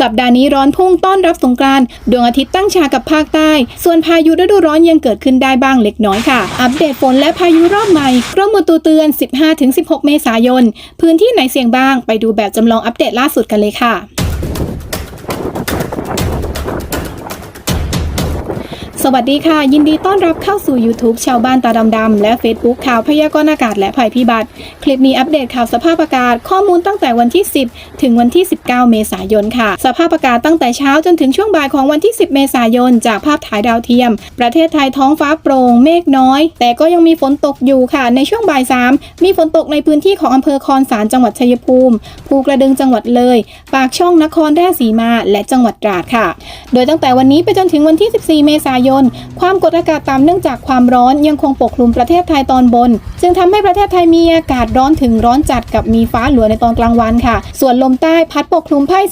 สัปดาห์นี้ร้อนพุ่งต้อนรับสงกรานต์ดวงอาทิตย์ตั้งฉากกับภาคใต้ ส่วนพายุฤดูร้อนยังเกิดขึ้นได้บ้างเล็กน้อยค่ะ อัปเดตฝนและพายุรอบใหม่กรมอุตุเตือน 15-16 เมษายน พื้นที่ไหนเสี่ยงบ้าง ไปดูแบบจำลองอัปเดตล่าสุดกันเลยค่ะ สวัสดีค่ะ ยินดีต้อนรับเข้าสู่ YouTube ชาวบ้านตาดำๆและ Facebook ข่าวพยากรณ์อากาศและภัยพิบัติ คลิปนี้อัปเดตข่าวสภาพอากาศ ข้อมูลตั้งแต่วันที่ 10 ถึงวันที่ 19 เมษายนค่ะ สภาพอากาศตั้งแต่เช้าจนถึงช่วงบ่ายของวันที่ 10 เมษายน จากภาพถ่ายดาวเทียม ประเทศไทยท้องฟ้าโปร่งเมฆน้อย แต่ก็ยังมีฝนตกอยู่ค่ะ ในช่วงบ่าย 3 มีฝนตกในพื้นที่ของอำเภอคอนสารจังหวัดชัยภูมิภูกระดึงจังหวัดเลย ปากช่องนครราชสีมาและจังหวัดตราดค่ะ โดยตั้งแต่วันนี้ไปจนถึงวันที่ 14 เมษายน ความกดอากาศต่ำเนื่องจากความร้อนยังคงปกคลุมประเทศไทยตอนบน จึงทำให้ประเทศไทยมีอากาศร้อนถึงร้อนจัดกับมีฟ้าหลัวในตอนกลางวันค่ะ ส่วนลมใต้พัดปกคลุมภาค